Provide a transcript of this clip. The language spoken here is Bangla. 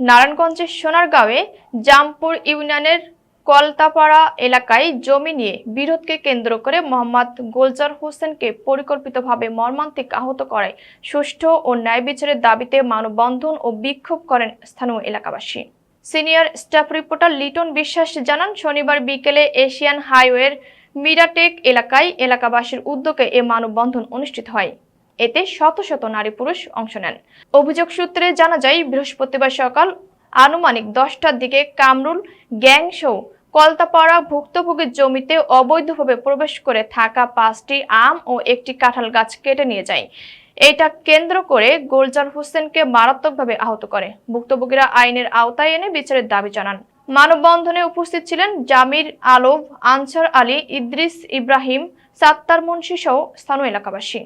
নারায়ণগঞ্জের সোনারগাঁওয়ে জামপুর ইউনিয়নের কলতাপাড়া এলাকায় জমি নিয়ে বিরোধকে কেন্দ্র করে মোহাম্মদ গোলজার হোসেনকে পরিকল্পিতভাবে মর্মান্তিক আহত করায় সুষ্ঠু ও ন্যায় বিচারের দাবিতে মানববন্ধন ও বিক্ষোভ করেন স্থানীয় এলাকাবাসী। সিনিয়র স্টাফ রিপোর্টার লিটন বিশ্বাস জানান, শনিবার বিকেলে এশিয়ান হাইওয়ের মিরাটেক এলাকায় এলাকাবাসীর উদ্যোগে এ মানববন্ধন অনুষ্ঠিত হয়। এতে শত শত নারী পুরুষ অংশ নেন। অভিযোগ সূত্রে জানা যায়, বৃহস্পতিবার সকাল আনুমানিক দশটার দিকে কামরুল গ্যাং সহ কলতাপাড়া ভুক্তভোগীর জমিতে অবৈধভাবে প্রবেশ করে থাকা পাঁচটি আম ও একটি কাঁঠাল গাছ কেটে নিয়ে যায়। এটা কেন্দ্র করে গোলজার হোসেনকে মারাত্মকভাবে আহত করে। ভুক্তভোগীরা আইনের আওতায় এনে বিচারের দাবি জানান। মানববন্ধনে উপস্থিত ছিলেন জামির আলভ আনসার আলী, ইদ্রিস ইব্রাহিম, সাত্তার মুন্সি সহ স্থানীয় এলাকাবাসী।